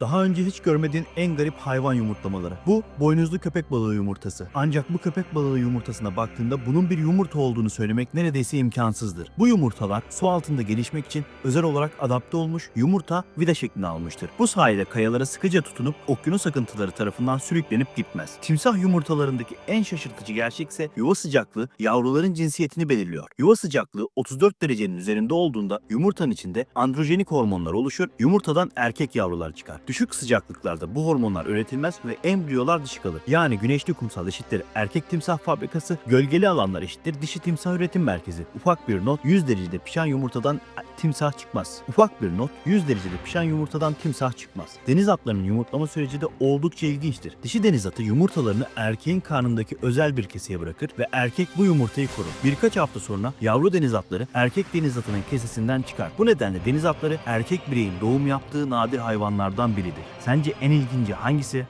Daha önce hiç görmediğin en garip hayvan yumurtlamaları. Bu boynuzlu köpek balığı yumurtası. Ancak bu köpek balığı yumurtasına baktığında bunun bir yumurta olduğunu söylemek neredeyse imkansızdır. Bu yumurtalar su altında gelişmek için özel olarak adapte olmuş yumurta vida şeklini almıştır. Bu sayede kayalara sıkıca tutunup okyanus akıntıları tarafından sürüklenip gitmez. Timsah yumurtalarındaki en şaşırtıcı gerçek ise yuva sıcaklığı yavruların cinsiyetini belirliyor. Yuva sıcaklığı 34 derecenin üzerinde olduğunda yumurtanın içinde androjenik hormonlar oluşur, yumurtadan erkek yavrular çıkar. Düşük sıcaklıklarda bu hormonlar üretilmez ve embriyolar dişi kalır. Yani güneşli kumsal eşittir erkek timsah fabrikası, gölgeli alanlar eşittir dişi timsah üretim merkezi. Ufak bir not 100 derecede pişen yumurtadan timsah çıkmaz. Ufak bir not 100 derecede pişen yumurtadan timsah çıkmaz. Deniz atlarının yumurtlama süreci de oldukça ilginçtir. Dişi deniz atı yumurtalarını erkeğin karnındaki özel bir keseye bırakır ve erkek bu yumurtayı korur. Birkaç hafta sonra yavru deniz atları erkek deniz atının kesesinden çıkar. Bu nedenle deniz atları erkek bireyin doğum yaptığı nadir hayvanlardan biridir. Sence en ilginci hangisi?